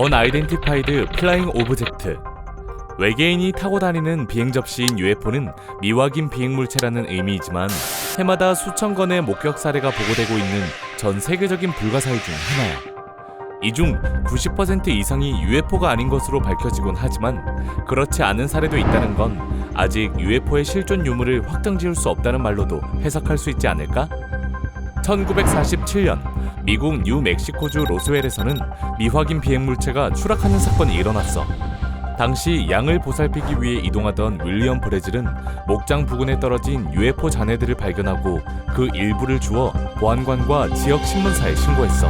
Unidentified Flying Object 외계인이 타고 다니는 비행 접시인 UFO는 미확인 비행 물체라는 의미이지만 해마다 수천 건의 목격 사례가 보고되고 있는 전 세계적인 불가사의 중 하나야. 이 중 90% 이상이 UFO가 아닌 것으로 밝혀지곤 하지만 그렇지 않은 사례도 있다는 건 아직 UFO의 실존 유무를 확정 지을 수 없다는 말로도 해석할 수 있지 않을까? 1947년 미국 뉴멕시코주 로스웰에서는 미확인 비행 물체가 추락하는 사건이 일어났어. 당시 양을 보살피기 위해 이동하던 윌리엄 브레즐은 목장 부근에 떨어진 UFO 잔해들을 발견하고 그 일부를 주워 보안관과 지역 신문사에 신고했어.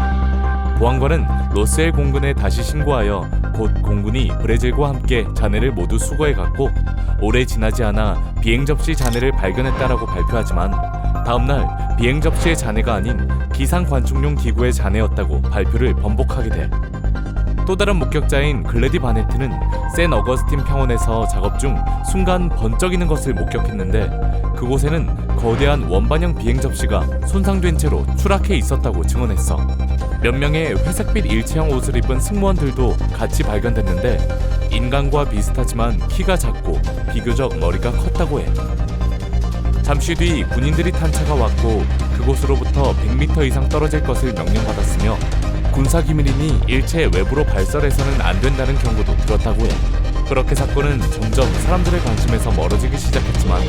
보안관은 로스웰 공군에 다시 신고하여 곧 공군이 브레즐과 함께 잔해를 모두 수거해 갔고 오래 지나지 않아 비행 접시 잔해를 발견했다라고 발표하지만 다음 날 비행 접시의 잔해가 아닌 기상 관측용 기구의 잔해였다고 발표를 번복하게 돼. 또 다른 목격자인 글래디 바네트는 샌 어거스틴 평원에서 작업 중 순간 번쩍이는 것을 목격했는데 그곳에는 거대한 원반형 비행 접시가 손상된 채로 추락해 있었다고 증언했어. 몇 명의 회색빛 일체형 옷을 입은 승무원들도 같이 발견됐는데 인간과 비슷하지만 키가 작고 비교적 머리가 컸다고 해. 잠시 뒤 군인들이 탄 차가 왔고 그곳으로부터 100m 이상 떨어질 것을 명령받았으며 군사 기밀이니 일체 외부로 발설해서는 안 된다는 경고도 들었다고 해. 그렇게 사건은 점점 사람들의 관심에서 멀어지기 시작했지만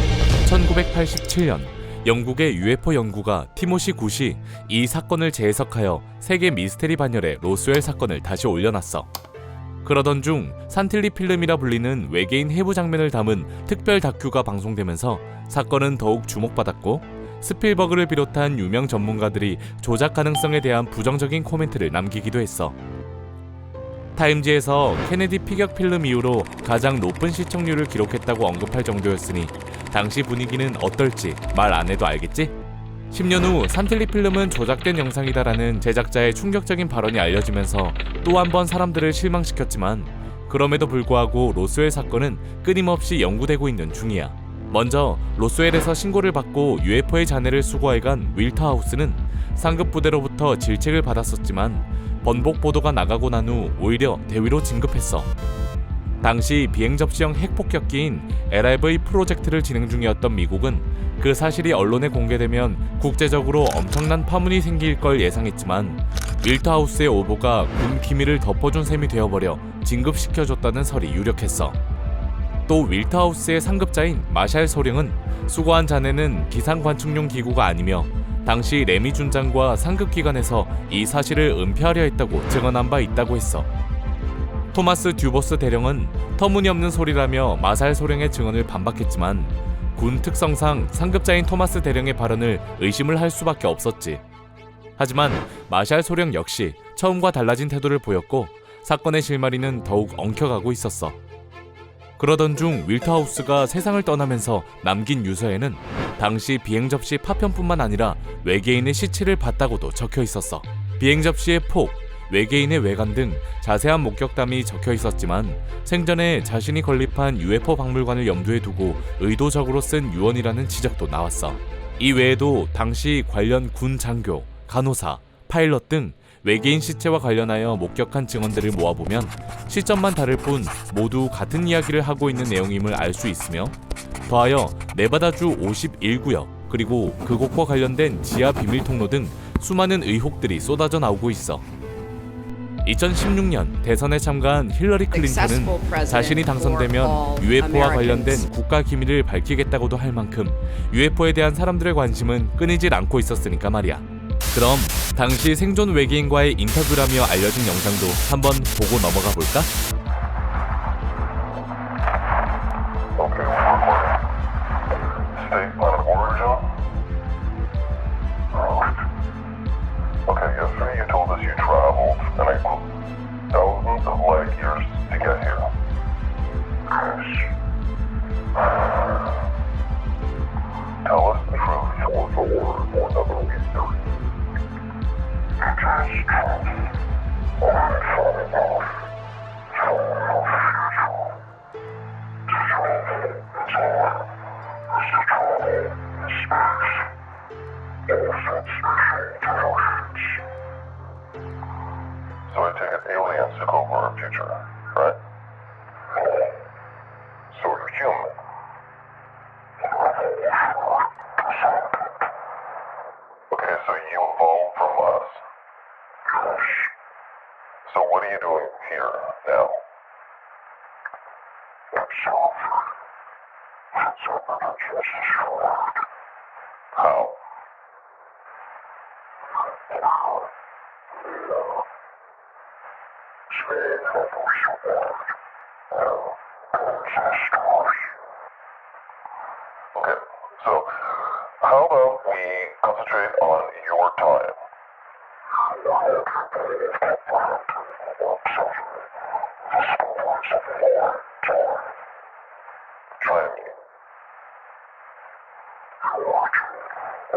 1987년 영국의 UFO 연구가 티모시 굿이 이 사건을 재해석하여 세계 미스테리 반열에 로스웰 사건을 다시 올려놨어. 그러던 중 산틸리 필름이라 불리는 외계인 해부 장면을 담은 특별 다큐가 방송되면서 사건은 더욱 주목받았고 스필버그를 비롯한 유명 전문가들이 조작 가능성에 대한 부정적인 코멘트를 남기기도 했어. 타임지에서 케네디 피격 필름 이후로 가장 높은 시청률을 기록했다고 언급할 정도였으니 당시 분위기는 어떨지 말 안 해도 알겠지? 10년 후 산틀리 필름은 조작된 영상이다라는 제작자의 충격적인 발언이 알려지면서 또 한 번 사람들을 실망시켰지만 그럼에도 불구하고 로스웰 사건은 끊임없이 연구되고 있는 중이야. 먼저 로스웰에서 신고를 받고 UFO의 잔해를 수거해간 윌터하우스는 상급 부대로부터 질책을 받았었지만 번복 보도가 나가고 난 후 오히려 대위로 진급했어. 당시 비행 접시형 핵폭격기인 LRV 프로젝트를 진행 중이었던 미국은 그 사실이 언론에 공개되면 국제적으로 엄청난 파문이 생길 걸 예상했지만 윌터하우스의 오보가 군 기밀을 덮어준 셈이 되어버려 진급시켜줬다는 설이 유력했어. 또 윌터하우스의 상급자인 마샬 소령은 수거한 잔해는 기상 관측용 기구가 아니며 당시 레미 준장과 상급 기관에서 이 사실을 은폐하려 했다고 증언한 바 있다고 했어. 토마스 듀보스 대령은 터무니없는 소리라며 마살 소령의 증언을 반박했지만 군 특성상 상급자인 토마스 대령의 발언을 의심을 할 수밖에 없었지. 하지만 마샬 소령 역시 처음과 달라진 태도를 보였고 사건의 실마리는 더욱 엉켜가고 있었어. 그러던 중 윌터하우스가 세상을 떠나면서 남긴 유서에는 당시 비행 접시 파편뿐만 아니라 외계인의 시체를 봤다고도 적혀 있었어. 비행 접시의 폭, 외계인의 외관 등 자세한 목격담이 적혀 있었지만 생전에 자신이 건립한 UFO 박물관을 염두에 두고 의도적으로 쓴 유언이라는 지적도 나왔어. 이 외에도 당시 관련 군 장교, 간호사, 파일럿 등 외계인 시체와 관련하여 목격한 증언들을 모아보면 시점만 다를 뿐 모두 같은 이야기를 하고 있는 내용임을 알 수 있으며 더하여 네바다주 51구역 그리고 그곳과 관련된 지하 비밀 통로 등 수많은 의혹들이 쏟아져 나오고 있어. 2016년 대선에 참가한 힐러리 클린턴은 자신이 당선되면 UFO와 관련된 국가 기밀을 밝히겠다고도 할 만큼 UFO에 대한 사람들의 관심은 끊이질 않고 있었으니까 말이야. 그럼 당시 생존 외계인과의 인터뷰라며 알려진 영상도 한번 보고 넘어가 볼까? How? Okay, so how about we concentrate on your time? Try me.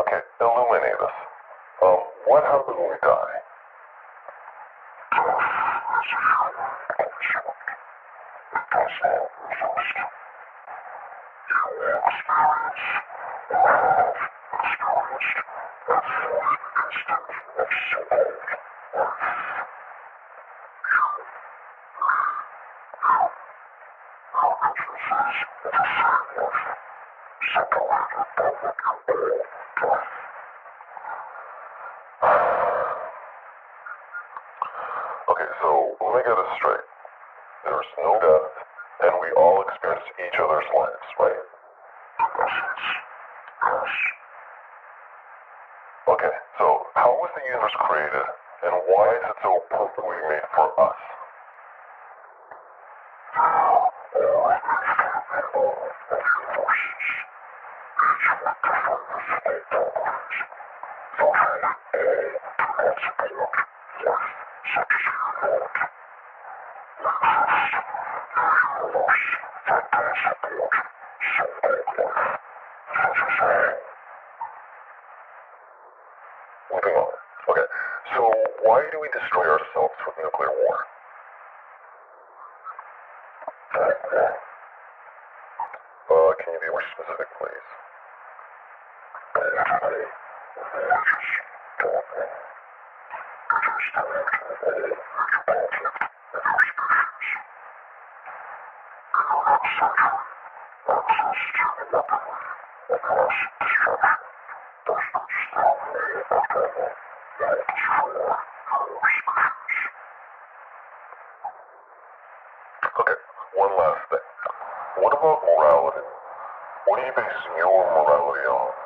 Okay, illuminate us. Um, what happens when we die? Okay, so let me get this straight. There's no death, and we all experience each other's lives, right? Okay, so how was the universe created, and why is it so perfectly made for us? Moving on. Okay, so why do we destroy ourselves with nuclear war? Can you be more specific, please? one last thing. What about morality? What are you basing your morality on?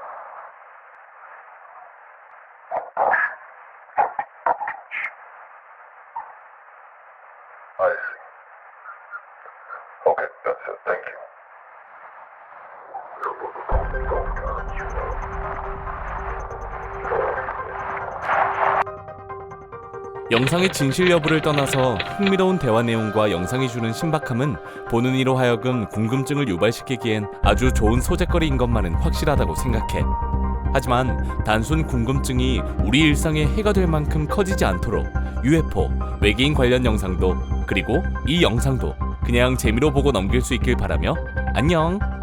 영상의 진실 여부를 떠나서 흥미로운 대화 내용과 영상이 주는 신박함은 보는 이로 하여금 궁금증을 유발시키기엔 아주 좋은 소재거리인 것만은 확실하다고 생각해. 하지만 단순 궁금증이 우리 일상에 해가 될 만큼 커지지 않도록 UFO, 외계인 관련 영상도 그리고 이 영상도 그냥 재미로 보고 넘길 수 있길 바라며 안녕!